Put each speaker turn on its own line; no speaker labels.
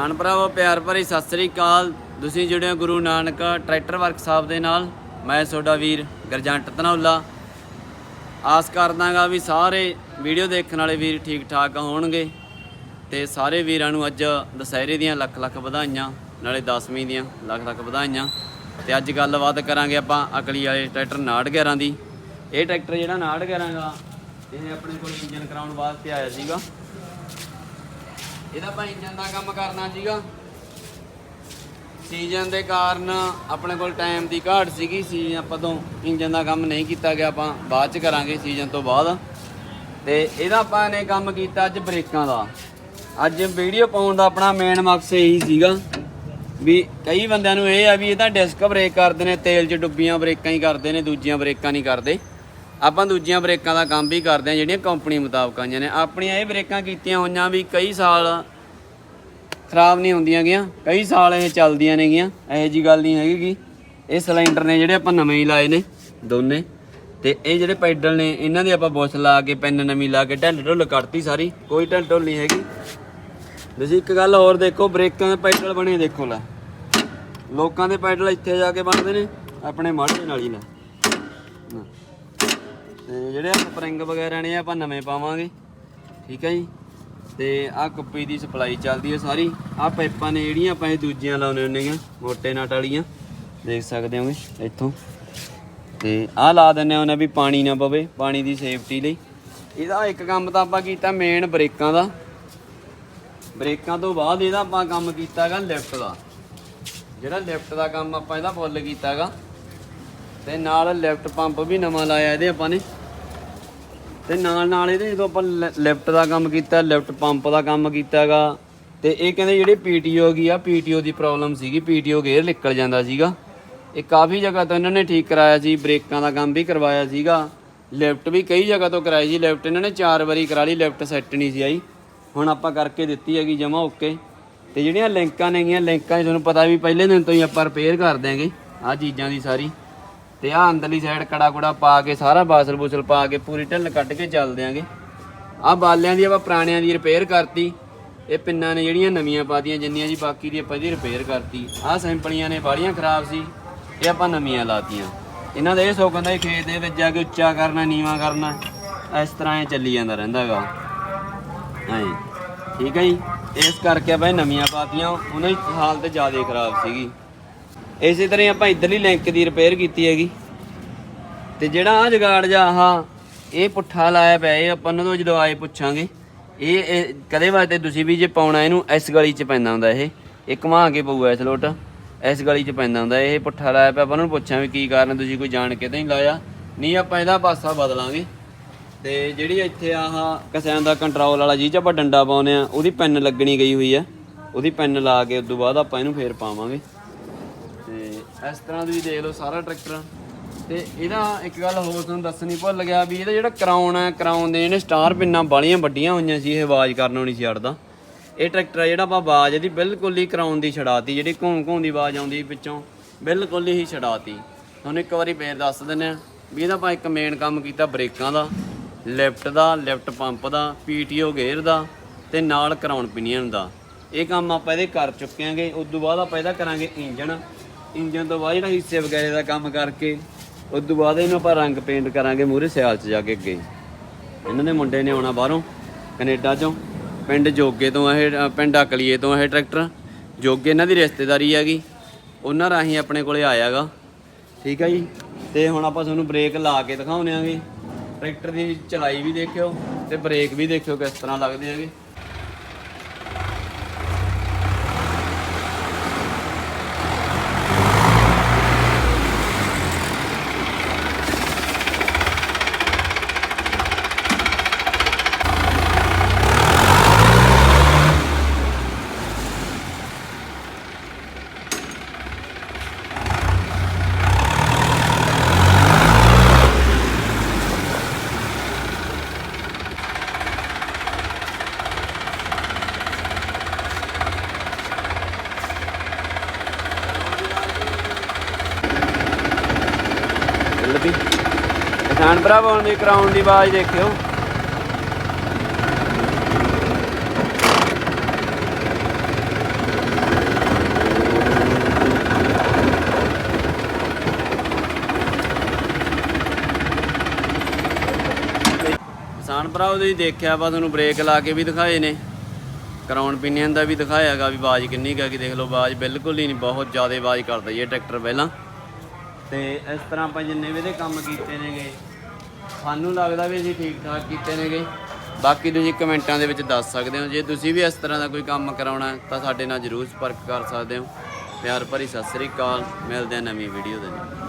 ਕਿਸਾਨ ਭਰਾਵੋ, ਪਿਆਰ ਭਰੀ ਸਤਿ ਸ੍ਰੀ ਅਕਾਲ। ਤੁਸੀਂ ਜੁੜੇ ਹੋ ਗੁਰੂ ਨਾਨਕ ਟਰੈਕਟਰ ਵਰਕਸ਼ਾਪ ਦੇ ਨਾਲ। ਮੈਂ ਤੁਹਾਡਾ ਵੀਰ ਗਰਜੰਟ ਧਨੌਲਾ। ਆਸ ਕਰਦਾਗਾ ਵੀ ਸਾਰੇ ਵੀਡੀਓ ਦੇਖਣ ਵਾਲੇ ਵੀਰ ਠੀਕ ਠਾਕ ਹੋਣਗੇ ਤੇ ਸਾਰੇ ਵੀਰਾਂ ਨੂੰ ਅੱਜ ਦਸਹਿਰੇ ਦੀਆਂ ਲੱਖ ਲੱਖ ਵਧਾਈਆਂ, ਨਾਲੇ 10ਵੀਂ ਦੀਆਂ ਲੱਖ ਲੱਖ ਵਧਾਈਆਂ। ਤੇ ਅੱਜ ਗੱਲਬਾਤ ਕਰਾਂਗੇ ਆਪਾਂ ਅਕਲੀ ਵਾਲੇ ਟਰੈਕਟਰ 911 ਦੀ। ਇਹ ਟਰੈਕਟਰ ਜਿਹੜਾ 911 ਗਾ ਇਹ ਆਪਣੇ ਕੋਲ ਇੰਜਨ ਕਰਾਉਣ ਵਾਸਤੇ ਆਇਆ ਸੀਗਾ। ਇਹਦਾ ਆਪਾਂ ਇੰਜਨ ਦਾ ਕੰਮ ਕਰਨਾ ਸੀਗਾ। ਸੀਜ਼ਨ ਦੇ ਕਾਰਨ ਆਪਣੇ ਕੋਲ ਟਾਈਮ ਦੀ ਘਾਟ ਸੀਗੀ। ਸੀ ਆਪਾਂ ਤੋਂ ਇੰਜਨ ਦਾ ਕੰਮ ਨਹੀਂ ਕੀਤਾ ਗਿਆ, ਆਪਾਂ ਬਾਅਦ ਚ ਕਰਾਂਗੇ ਸੀਜ਼ਨ ਤੋਂ ਬਾਅਦ। ਤੇ ਇਹਦਾ ਆਪਾਂ ਨੇ ਕੰਮ ਕੀਤਾ ਅੱਜ ਬ੍ਰੇਕਾਂ ਦਾ। ਅੱਜ ਵੀਡੀਓ ਪਾਉਣ ਦਾ ਆਪਣਾ ਮੇਨ ਮਕਸਦ ਇਹੀ ਸੀਗਾ ਵੀ ਕਈ ਬੰਦਿਆਂ ਨੂੰ ਇਹ ਆ ਵੀ ਇਹ ਤਾਂ ਡਿਸਕ ਬ੍ਰੇਕ ਕਰਦੇ ਨੇ, ਤੇਲ 'ਚ ਡੁੱਬੀਆਂ ਬ੍ਰੇਕਾਂ ਹੀ ਕਰਦੇ ਨੇ, ਦੂਜੀਆਂ ਬ੍ਰੇਕਾਂ ਨਹੀਂ ਕਰਦੇ। ਆਪਾਂ ਦੂਜੀਆਂ ਬ੍ਰੇਕਾਂ ਦਾ ਕੰਮ ਵੀ ਕਰਦੇ ਆ ਜਿਹੜੀਆਂ ਕੰਪਨੀ ਮੁਤਾਬਕ ਆਈਆਂ ਨੇ ਆਪਣੀਆਂ ਇਹ ਬ੍ਰੇਕਾਂ ਕੀਤੀਆਂ ਹੋਈਆਂ ਵੀ ਕਈ ਸਾਲ ਖਰਾਬ ਨਹੀਂ ਹੁੰਦੀਆਂ ਗੀਆਂ, ਕਈ ਸਾਲ ਇਹ ਚੱਲਦੀਆਂ ਨੇਗੀਆਂ ਇਹੋ ਜੀ ਗੱਲ ਨਹੀਂ ਹੈਗੀ ਗੀ। ਇਹ ਸਿਲੰਡਰ ਨੇ ਜਿਹੜੇ ਆਪਾਂ ਨਵੇਂ ਹੀ ਲਾਏ ਨੇ, ਦੋਨੇ ਤੇ ਇਹ ਜਿਹੜੇ ਪੈਡਲ ਨੇ, ਇਹਨਾਂ ਦੀ ਆਪਾਂ ਬੁਸ਼ ਲਾ ਕੇ, ਪੈਨ ਨਵੀਂ ਲਾ ਕੇ, ਢਿੱਲ ਢੁੱਲ ਕੱਢਤੀ ਸਾਰੀ, ਕੋਈ ਢਿੱਲ ਢੁੱਲ ਨਹੀਂ ਹੈਗੀ ਤੁਸੀਂ ਇੱਕ ਗੱਲ ਹੋਰ ਦੇਖੋ, ਬ੍ਰੇਕਾਂ ਦੇ ਪੈਡਲ ਬਣੇ, ਦੇਖੋ ਲੈ ਲੋਕਾਂ ਦੇ ਪੈਡਲ ਇੱਥੇ ਜਾ ਕੇ ਬਣਦੇ ਨੇ, ਆਪਣੇ ਮਾੜੇ ਨਾਲ ਹੀ ਲੈ ਨਾ। ਤੇ ਜਿਹੜੇ ਆ ਸਪਰਿੰਗ ਵਗੈਰਾ ਨੇ, ਆਪਾਂ ਨਵੇਂ ਪਾਵਾਂਗੇ। ਠੀਕ ਹੈ ਜੀ? ਤੇ ਆਹ ਕੁੱਪੀ ਦੀ ਸਪਲਾਈ ਚੱਲਦੀ ਹੈ ਸਾਰੀ। ਆਹ ਪਾਈਪਾਂ ਨੇ ਜਿਹੜੀਆਂ, ਆਪਾਂ ਇਹ ਦੂਜੀਆਂ ਲਾਉਣੇ ਹੁੰਦੇ ਆ ਮੋਟੇ ਨਟ ਵਾਲੀਆਂ। ਦੇਖ ਸਕਦੇ ਹੋਗੇ, ਇੱਥੋਂ। ਤੇ ਆਹ ਲਾ ਦਿੰਨੇ ਉਹਨੇ ਵੀ ਪਾਣੀ ਨਾ ਪਵੇ, ਪਾਣੀ ਦੀ ਸੇਫਟੀ ਲਈ। ਇਹਦਾ ਇੱਕ ਕੰਮ ਤਾਂ ਆਪਾਂ ਕੀਤਾ ਮੇਨ ਬ੍ਰੇਕਾਂ ਦਾ। ਬ੍ਰੇਕਾਂ ਤੋਂ ਬਾਅਦ ਇਹਦਾ ਆਪਾਂ ਕੰਮ ਕੀਤਾਗਾ ਲਿਫਟ ਦਾ। ਜਿਹੜਾ ਲਿਫਟ ਦਾ ਕੰਮ ਆਪਾਂ ਇਹਦਾ ਫੁੱਲ ਕੀਤਾਗਾ। ਤੇ ਨਾਲ ਲਿਫਟ ਪੰਪ ਵੀ ਨਵਾਂ ਲਾਇਆ ਇਹਦੇ ਆਪਾਂ ਨੇ। ਤੇ ਨਾਲ ਨਾਲ ਇਹਦੇ ਜਦੋਂ ਆਪਾਂ ਲਿਫਟ ਦਾ ਕੰਮ ਕੀਤਾ, ਲਿਫਟ ਪੰਪ ਦਾ ਕੰਮ ਕੀਤਾਗਾ, ਤੇ ਇਹ ਕਹਿੰਦੇ ਜਿਹੜੀ ਪੀਟੀਓ ਗਈ ਆ, ਪੀਟੀਓ ਦੀ ਪ੍ਰੋਬਲਮ ਸੀਗੀ, ਪੀਟੀਓ ਗੇਅਰ ਨਿਕਲ ਜਾਂਦਾ ਸੀਗਾ। ਇਹ ਕਾਫੀ ਜਗ੍ਹਾ ਤੋਂ ਇਹਨਾਂ ਨੇ ਠੀਕ ਕਰਾਇਆ ਸੀ ਬ੍ਰੇਕਾਂ ਦਾ ਕੰਮ ਵੀ ਕਰਵਾਇਆ ਸੀਗਾ। ਲਿਫਟ ਵੀ ਕਈ ਜਗ੍ਹਾ ਤੋਂ ਕਰਾਈ ਸੀ ਲਿਫਟ ਇਹਨਾਂ ਨੇ ਚਾਰ ਵਾਰੀ ਕਰਾ ਲਈ, ਲਿਫਟ ਸੈੱਟ ਨਹੀਂ ਸੀ ਆਈ। ਹੁਣ ਆਪਾਂ ਕਰਕੇ ਦਿੱਤੀ ਹੈਗੀ ਜਮਾ ਓਕੇ। ਤੇ ਜਿਹੜੀਆਂ ਲਿੰਕਾਂ ਨੇਗੀਆਂ, ਲਿੰਕਾਂ 'ਚ ਤੁਹਾਨੂੰ ਪਤਾ ਵੀ ਪਹਿਲੇ ਦਿਨ ਤੋਂ ਹੀ ਆਪਾਂ ਰਿਪੇਅਰ ਕਰ ਦਿਆਂਗੇ, ਆਹ ਚੀਜ਼ਾਂ ਦੀ ਸਾਰੀ। ਤੇ ਆ ਅੰਦਰਲੀ ਸਾਈਡ ਕੜਾ ਕੁੜਾ ਪਾ ਕੇ, ਸਾਰਾ ਬਾਸਲ ਬੂਸਲ ਪਾ ਕੇ ਪੂਰੀ ਢਿੱਲ ਕੱਢ ਕੇ ਚੱਲ ਦਿਆਂਗੇ। ਆ ਬਾਲਿਆਂ ਦੀ ਆਪਾਂ ਪੁਰਾਣਿਆਂ ਦੀ ਰਿਪੇਅਰ ਕਰਤੀ। ਇਹ ਪਿੰਨਾਂ ਨੇ ਜਿਹੜੀਆਂ ਨਵੀਆਂ ਪਾਤੀਆਂ, ਜਿੰਨੀਆਂ ਜੀ ਬਾਕੀ ਦੀ ਆਪਾਂ ਇਹਦੀ ਰਿਪੇਅਰ ਕਰਤੀ। ਆ ਸੈਂਪਲੀਆਂ ਨੇ ਬਾਲੀਆਂ ਖਰਾਬ ਸੀ, ਇਹ ਆਪਾਂ ਨਵੀਆਂ ਲਾਤੀਆਂ। ਇਹਨਾਂ ਦਾ ਇਹ ਸੋਕਣ ਹੁੰਦਾ ਖੇਤ ਦੇ ਵਿੱਚ ਜਾ ਕੇ ਉੱਚਾ ਕਰਨਾ, ਨੀਵਾ ਕਰਨਾ, ਇਸ ਤਰ੍ਹਾਂ ਇਹ ਚੱਲੀ ਜਾਂਦਾ ਰਹਿੰਦਾਗਾ ਹਾਂ ਠੀਕ ਹੈ ਜੀ? ਇਸ ਕਰਕੇ ਆਪਾਂ ਇਹ ਨਵੀਆਂ ਪਾਤੀਆਂ, ਉਹਨਾਂ ਦੀ ਹਾਲਤ ਜ਼ਿਆਦਾ ਖਰਾਬ ਸੀਗੀ। ਇਸੇ ਤਰ੍ਹਾਂ ਹੀ ਆਪਾਂ ਇਧਰਲੀ ਲਿੰਕ ਦੀ ਰਿਪੇਅਰ ਕੀਤੀ ਹੈਗੀ। ਤੇ ਜਿਹੜਾ ਆ ਜਗਾੜ ਜਾ ਆਹ, ਇਹ ਪੁੱਠਾ ਲਾਇਆ ਪਿਆ, ਇਹ ਆਪਾਂ ਉਹਨਾਂ ਤੋਂ ਜਦੋਂ ਆਏ ਪੁੱਛਾਂਗੇ, ਇਹ ਇਹ ਕਦੇ ਵਾਸਤੇ ਤੁਸੀਂ ਵੀ ਜੇ ਪਾਉਣਾ, ਇਹਨੂੰ ਇਸ ਗਲੀ 'ਚ ਪੈਂਦਾ ਹੁੰਦਾ ਇਹ। ਇਹ ਘੁਮਾ ਕੇ ਪਊਗਾ ਇਸ ਲੋਟ, ਇਸ ਗਲੀ 'ਚ ਪੈਂਦਾ ਹੁੰਦਾ, ਇਹ ਪੁੱਠਾ ਲਾਇਆ ਪਿਆ, ਆਪਾਂ ਉਹਨਾਂ ਨੂੰ ਪੁੱਛਾਂ ਵੀ ਕੀ ਕਾਰਨ ਤੁਸੀਂ ਕੋਈ ਜਾਣ ਕੇ ਤਾਂ ਨਹੀਂ ਲਾਇਆ। ਨਹੀਂ, ਆਪਾਂ ਇਹਦਾ ਪਾਸਾ ਬਦਲਾਂਗੇ। ਤੇ ਜਿਹੜੀ ਇੱਥੇ ਆਹ ਕਸਿਆਂ ਦਾ ਕੰਟਰੋਲ ਵਾਲਾ ਜੀ ਚ ਆਪਾਂ ਡੰਡਾ ਪਾਉਨੇ ਆ ਉਹਦੀ ਪੈਨ ਲੱਗਣੀ ਗਈ ਹੋਈ ਆ ਉਹਦੀ ਪੈਨ ਲਾ ਕੇ ਉਸ ਤੋਂ ਬਾਅਦ ਆਪਾਂ ਇਹਨੂੰ ਫੇਰ ਪਾਵਾਂਗੇ। ਤੇ ਇਸ ਤਰ੍ਹਾਂ ਤੁਸੀਂ ਦੇਖ ਲਓ ਸਾਰਾ ਟਰੈਕਟਰ। ਤੇ ਇਹਦਾ ਇੱਕ ਗੱਲ ਹੋਰ ਤੁਹਾਨੂੰ ਦੱਸਣੀ ਭੁੱਲ ਗਿਆ ਵੀ ਇਹਦਾ ਜਿਹੜਾ ਕਰਾਉਣ ਹੈ, ਕਰਾਉਣ ਦੇ ਇਹਨੇ ਸਟਾਰ ਪਿੰਨਾਂ ਬਾਲੀਆਂ ਵੱਡੀਆਂ ਹੋਈਆਂ ਸੀ ਇਹ ਆਵਾਜ਼ ਕਰਨੋਂ ਨਹੀਂ ਸੀ ਅੜਦਾ ਇਹ ਟਰੈਕਟਰ ਜਿਹੜਾ ਆਪਾਂ ਆਵਾਜ਼ ਇਹਦੀ ਬਿਲਕੁਲ ਹੀ ਕਰਾਉਣ ਦੀ ਛਡਾਤੀ, ਜਿਹੜੀ ਘੂੰ ਘੂੰ ਦੀ ਆਵਾਜ਼ ਆਉਂਦੀ ਪਿੱਛੋਂ, ਬਿਲਕੁਲ ਹੀ ਛਡਾਤੀ। ਤੁਹਾਨੂੰ ਇੱਕ ਵਾਰੀ ਫੇਰ ਦੱਸ ਦਿੰਦੇ ਆ ਵੀ ਇਹਦਾ ਆਪਾਂ ਇੱਕ ਮੇਨ ਕੰਮ ਕੀਤਾ ਬ੍ਰੇਕਾਂ ਦਾ, ਲਿਫਟ ਦਾ, ਲਿਫਟ ਪੰਪ ਦਾ, ਪੀਟੀਓ ਗੇਅਰ ਦਾ ਤੇ ਨਾਲ ਕਰਾਉਣ ਪਿਨੀਅਨ ਦਾ। ਇਹ ਕੰਮ ਆਪਾਂ ਇਹਦੇ ਕਰ ਚੁੱਕੇ ਆਂਗੇ ਉਸ ਤੋਂ ਬਾਅਦ ਆਪਾਂ ਇਹਦਾ ਕਰਾਂਗੇ ਇੰਜਨ ਇੰਜਨ ਤੋਂ ਬਾਅਦ ਜਿਹੜਾ ਹਿੱਸੇ ਵਗੈਰੇ ਦਾ ਕੰਮ ਕਰਕੇ, ਉਸ ਤੋਂ ਬਾਅਦ ਇਹਨੂੰ ਆਪਾਂ ਰੰਗ ਪੇਂਟ ਕਰਾਂਗੇ ਮੂਰੇ ਸਿਆਲ 'ਚ ਜਾ ਕੇ ਅੱਗੇ। ਇਹਨਾਂ ਦੇ ਮੁੰਡੇ ਨੇ ਆਉਣਾ ਬਾਹਰੋਂ, ਕੈਨੇਡਾ 'ਚੋਂ। ਪਿੰਡ ਜੋਗੇ ਤੋਂ ਇਹ, ਪਿੰਡ ਅਕਲੀਏ ਤੋਂ ਇਹ ਟਰੈਕਟਰ। ਜੋਗੇ ਇਹਨਾਂ ਦੀ ਰਿਸ਼ਤੇਦਾਰੀ ਹੈਗੀ, ਉਹਨਾਂ ਰਾਹੀਂ ਆਪਣੇ ਕੋਲੇ ਆਇਆਗਾ। ਠੀਕ ਹੈ ਜੀ? ਤੇ ਹੁਣ ਆਪਾਂ ਤੁਹਾਨੂੰ ਬ੍ਰੇਕ ਲਾ ਕੇ ਦਿਖਾਉਣੇ ਆਂਗੇ। ਟਰੈਕਟਰ ਦੀ ਚਲਾਈ ਵੀ ਦੇਖਿਓ ਤੇ ਬ੍ਰੇਕ ਵੀ ਦੇਖਿਓ ਕਿਸ ਤਰ੍ਹਾਂ ਲੱਗਦੇ ਹੈਗੇ। ਭੈਣ ਭਰਾਵਾਂ ਦੀ ਕਰਾਉਣ ਦੀ ਆਵਾਜ਼ ਦੇਖਿਓ। ਕਿਸਾਨ ਭਰਾ ਤੁਸੀਂ ਦੇਖਿਆ ਵਾ, ਤੁਹਾਨੂੰ ਬ੍ਰੇਕ ਲਾ ਕੇ ਵੀ ਦਿਖਾਏ ਨੇ। ਕਰਾਉਣ ਪਿੰਨੀਆਂ ਦਾ ਵੀ ਦਿਖਾਇਆਗਾ ਵੀ ਬਾਜ ਕਿੰਨੀ ਗਾ, ਕਿ ਦੇਖ ਲਓ ਬਾਜ ਬਿਲਕੁਲ ਹੀ ਨਹੀਂ, ਬਹੁਤ ਜ਼ਿਆਦਾ ਬਾਜ ਕਰਦਾ ਇਹ ਟਰੈਕਟਰ ਪਹਿਲਾਂ। ਤੇ ਇਸ ਤਰ੍ਹਾਂ ਆਪਾਂ ਜਿੰਨੇ ਵੀ ਇਹਦੇ ਕੰਮ ਕੀਤੇ ਨੇਗੇ ਸਾਨੂੰ ਲੱਗਦਾ ਵੀ ਅਸੀਂ ਠੀਕ ਠਾਕ ਕੀਤੇ ਨੇਗੇ। ਬਾਕੀ ਤੁਸੀਂ ਕਮੈਂਟਾਂ ਦੇ ਵਿੱਚ ਦੱਸ ਸਕਦੇ ਹੋ। ਜੇ ਤੁਸੀਂ ਵੀ ਇਸ ਤਰ੍ਹਾਂ ਦਾ ਕੋਈ ਕੰਮ ਕਰਾਉਣਾ ਤਾਂ ਸਾਡੇ ਨਾਲ ਜਰੂਰ ਸੰਪਰਕ ਕਰ ਸਕਦੇ ਹੋ। ਪਿਆਰ ਭਰੀ ਸਤਿ ਸ੍ਰੀ ਅਕਾਲ। ਮਿਲਦੇ ਹਾਂ ਨਵੀਂ ਵੀਡੀਓ ਦੇ ਨਾਲ।